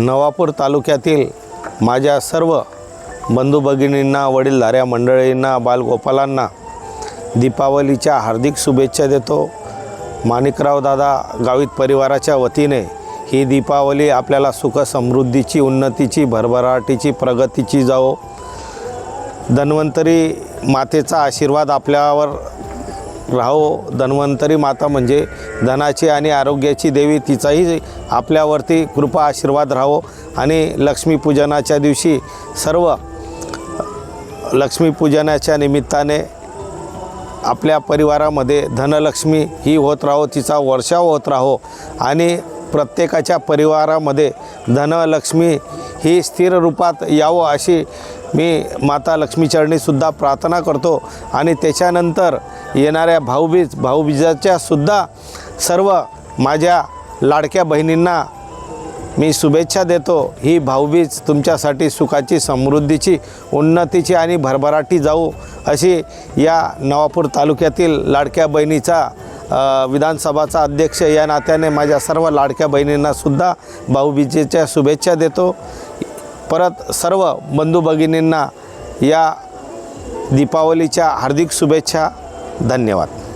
नवापूर तालुक्यातील माझ्या सर्व बंधू भगिनींना वडीलधाऱ्या मंडळींना बालगोपालांना दीपावलीच्या हार्दिक शुभेच्छा देतो. माणिकराव दादा गावित परिवाराच्या वतीने ही दीपावली आपल्याला सुख समृद्धीची उन्नतीची भरभराटीची प्रगतीची जाओ धन्वंतरी मातेचा आशीर्वाद आपल्यावर राहो धन्वंतरी माता म्हणजे धनाची आणि आरोग्याची देवी तिचाही आपल्यावरती कृपा आशीर्वाद राहो. आणि लक्ष्मीपूजनाच्या दिवशी सर्व लक्ष्मीपूजनाच्या निमित्ताने आपल्या परिवारामध्ये धनलक्ष्मी ही होत राहो तिचा वर्षाव होत राहो. आणि प्रत्येकाच्या परिवारामध्ये धनलक्ष्मी ही स्थिर रूपात यावं अशी मी माता लक्ष्मीचरणीसुद्धा प्रार्थना करतो आणि त्याच्यानंतर येणाऱ्या भाऊबीज भाऊबीजाच्यासुद्धा सर्व माझ्या लाडक्या बहिणींना मी शुभेच्छा देतो. ही भाऊबीज तुमच्यासाठी सुखाची समृद्धीची उन्नतीची आणि भरभराटी जाऊ अशी या नवापूर तालुक्यातील लाडक्या बहिणीचा विधानसभाचा अध्यक्ष या नात्याने माझ्या सर्व लाडक्या बहिणींनासुद्धा भाऊबीजेच्या शुभेच्छा देतो. परत सर्व बंधू भगिनींना या दीपावलीच्या हार्दिक शुभेच्छा धन्यवाद.